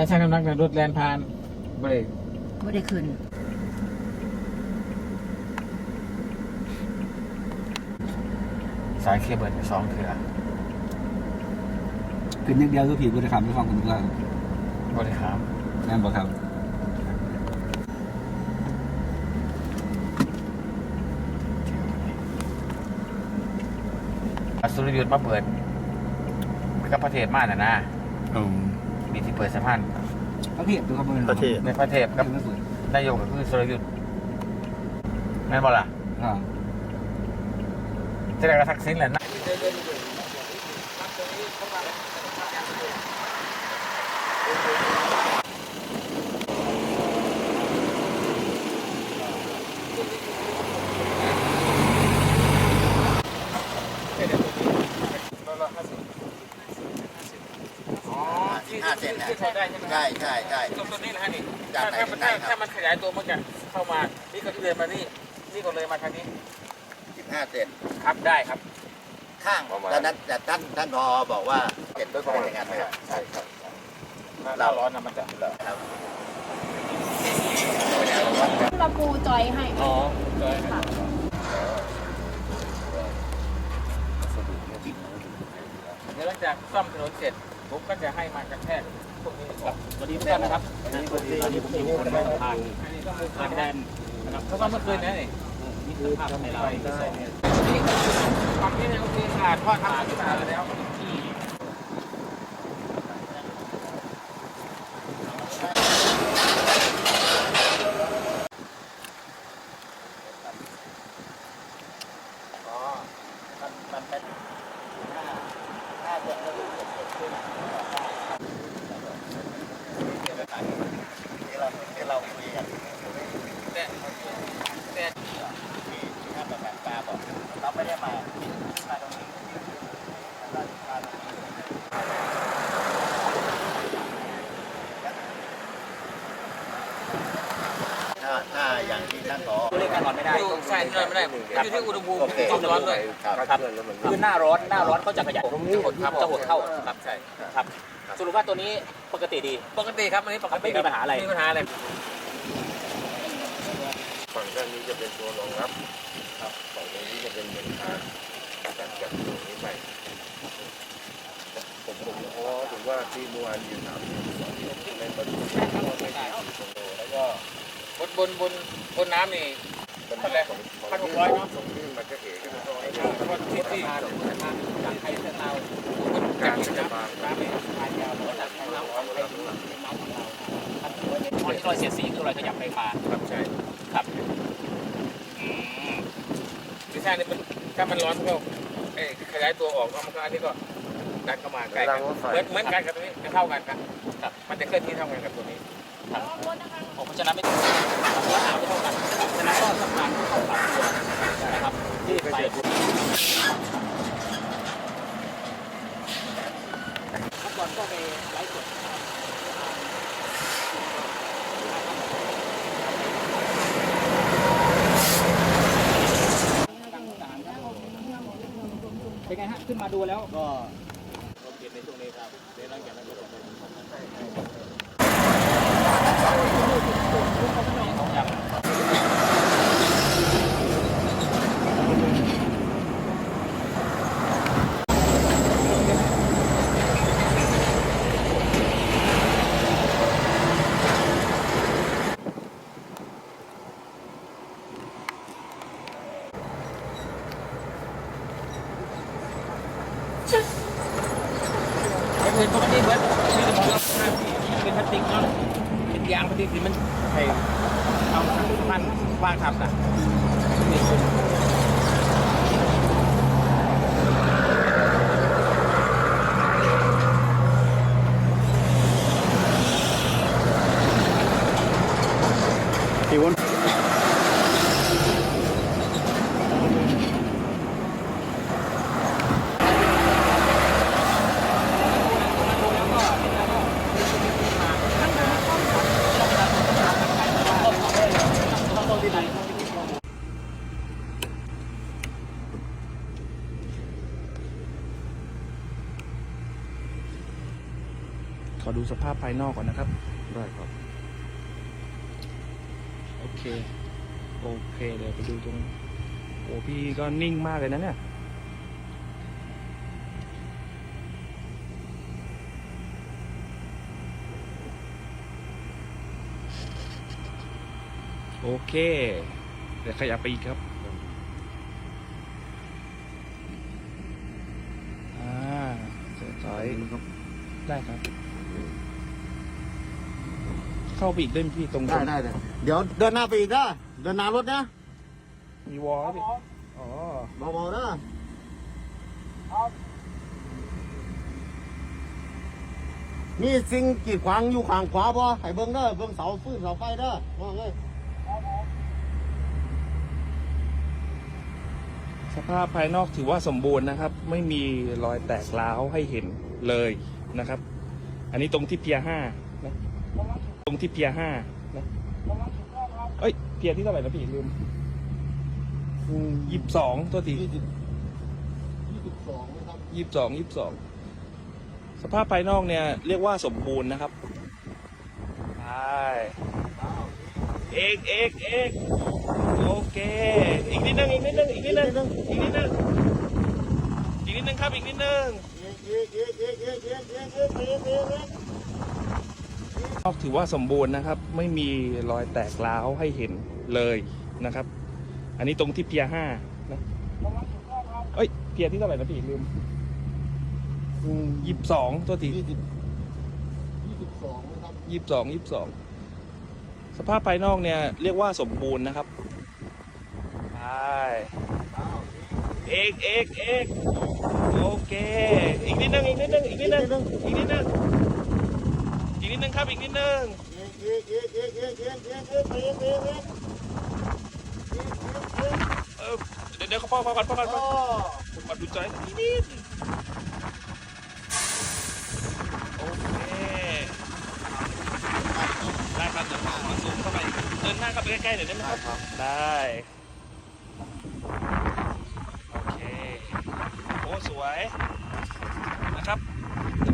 ถ้าช่างน้ำหนักในรถแลนผ่านเบรกไม่ได้ขึ้นสายเคเบิลสองเถื่อขึ้นอย่างเดียวก็ผิดบริคำไม่ฟังคุณว่าบริหารแม่นบอกครับสุรยุทธ์มาเปิดกับประเทศมากนะนะอืม มีที่เปิดสะพานประเทศดูครับประเทศ ในประเทศกับนายกก็คือสุรยุทธ์แม่นบอล่ะอ่าจะได้กระทักษิณแหละนะอ๋อที่ ห้าเซนนะ ที่ ใช้ได้ใช่ไหมใช่ใช่ใช่ ตรงตัวนี้นะฮะนี่จากถ้าไหนถ้ามันถึงไหนครับ ถ้ามันขยายตัวมันจะเข้ามา นี่ก็เดินมานี่ นี่ก็เลยมาทางนี้ สิบห้าเซนครับได้ครับ ข้างตอนนั้นแต่ท่านท่านพอบอกว่าเห็นด้วยความอย่างนั้นไหมครับ ใช่ครับหน้าร้อนนะมันจะครับ เราปูจอยให้ อ๋อเลยค่ะเดี๋ยวหลังจากซ่อมถนนเสร็จผมก็จะให้มากระแทกพวกนี้ครับ สวัสดีทุกท่านนะครับตอนนี้ผมอยู่บนสะพานอันนี้ก็คือผ่านแดนนะครับเพราะว่าเมื่อคืนนี้นี่นี่คือภาพในเราที่ส่งนี่ฝั่งนี้เนี่ยโอเคสะอาดทอดทำสะอาดแล้ว อ๋อมันมันเป็นห้าห้าเซนก็คือเจ็ดเซนขึ้นที่เราที่เราคุยกัน แต่แต่ ที่ท่านประธานปาบอกเราไม่ได้มามาตรงนี้เรามาตรงนี้ถ้าถ้าอย่างที่ท่านบอก ตัวเลขการนอน ได้อยู่ใช่ที่อนไม่ได้อยู่ที่อุณหภูมิโอเความร้อนด้วยครับคือหน้าร้อนหน้าร้อนเขาจะขยันจะหดครับจะหดเข้าครับใช่ครับสรุปว่าตัวนี้ปกติดี ปกติครับอันนี้ปกติไม่มีปัญหาอะไรม่มีปัญหาอะไรฝั่งด้านนี้จะเป็นตัวรองรับครับฝั่งตรงนี้จะเป็นเหมือนทางจากจากตรงนี้ไปผมผมเพราะว่าถือว่าที่เมื่อวานยืนถามในประตูแล้วก็บนบนบนบนน้ำนี่ มันเท่าไหร่สองพันหกร้อยเนอะสองที่มันจะเอ๋กันก็ไอ้เพราะที่ที่จากไทยเส้นเราบนกาจากรที่จะน้ำมาน้ำไม่ทานยาวแล้วจากไทยเราไทยน้ำของเราครับรอยที่รอยเสียดสีคือรอยขยับไปมาครับใช่ครับอืมที่ใช่นี่มันถ้ามันร้อนก็เอ้ยขยายตัวออกแล้วมันก็อันนี้ก็ดันเข้ามาใกล้กันเหมือนเหมือนกันกับตัวนี้จะเท่ากันครับครับมันจะเคลื่อนที่เท่ากันกับตัวนี้ ครับผมเพราะฉะนั้นไม่ต้องระหาไม่เท่ากันฉะนั้นก็สำคัญเข้าปรับตัวนะครับที่ไปเมื่อก่อนก็ไปไลฟ์สดเป็นไงฮะขึ้นมาดูแล้วก็เก็บในช่วงนี้ครับเดี๋ยวหลังจากนั้นก็จะไป อย่างไอ้อื่นปกติเหมือนมีแต่บอกว่าเป็นพลาสติกเนาะเป็น ยางปฏิที่มันใส่เอามันวางทับนะนี่คือ พี่วน เอดูสภาพภายนอกก่อนนะครับ ได้ครับ โอเค โอเคเดี๋ยวไปดูตรง โอ้พี่ก็นิ่งมากเลยนะเนี่ยโอเค เดี๋ยวขยับไปอีกครับ อ่าเสร็จถอยครับได้ครับ เข้าไปอีกได้ไหมพี่ตรงได้ได้เลยเดี๋ยวเดินหน้าไปอีกนะเดินหน้ารถนะมีวอลพี่อ๋อเบาๆนะมีสิ่งกีดขวางอยู่ข้างขวาบ่ให้เบิ่งเด้อเบิ่งเสาฟืนเสาไฟเด้อว่าไงสภาพภายนอกถือว่าสมบูรณ์นะครับ ไม่มีรอยแตกร้าวให้เห็นเลยนะครับ อันนี้ตรงที่เพียห้า นะตรงที่เพียห้านะเอ้ย เพียที่เท่าไหร่นะพี่ลืมยี่สิบสองตัวทียี่สิบยี่สิบสองนะครับยี่สิบสองยี่สิบสองสภาพภายนอกเนี่ย เรียกว่าสมบูรณ์นะครับใช่เอกเอกเอกโอเค อีกนิดนึงอีกนิดนึงอีกนิดนึงอีกนิดนึงอีกนิดนึงครับอีกนิดนึงเอ๊ะเอ๊ะเอ๊ะเอ๊ะเอ๊ะเอ๊ะเอ๊ะเอ๊ะเอ๊ะเอ๊ะเอ๊ะ ถือว่าสมบูรณ์นะครับ ไม่มีรอยแตกร้าวให้เห็นเลยนะครับ อันนี้ตรงที่เพียห้านะเอ้ยเพียที่เท่าไหร่นะพี่ลืมยี่สิบสองตัวทียี่สิบยี่สิบสองนะครับยี่สิบสองยี่สิบสองสภาพภายนอกเนี่ยเรียกว่าสมบูรณ์นะครับใช่เอกเอกเอกโอเค อีกนิดนึงอีกนิดนึงอีกนิดนึงอีกนิดนึงอี กนิดนึงครับอีกนิดนึงเออเดี๋ยวเดี๋ยวพ่อพ่อก่อนพ่อก่อนพ่อผมมาดูใจนิดโอเคได้ครับเดี๋ยวผมมาซูมเข้าไปเดินหน้าเข้าไปใกล้ๆหน่อยได้ไหมครับ ได้โอเคโอ้สวยนะครับ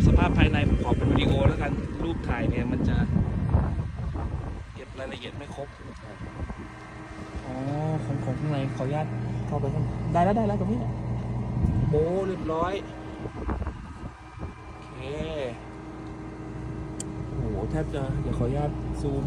สภาพภายในผมขอเป็นวิดีโอแล้วกัน ปถ่ายเนี่ยมันจะเก็บรายละเอียดไม่ครบ อ๋อของของข้างในขออนุญาตเข้าไปข้างได้แล้วได้แล้วตรงนี้เนี่ยโอ้เรียบร้อย โอเคโอ้โหแทบจะเดี๋ยวขออนุญาตซูม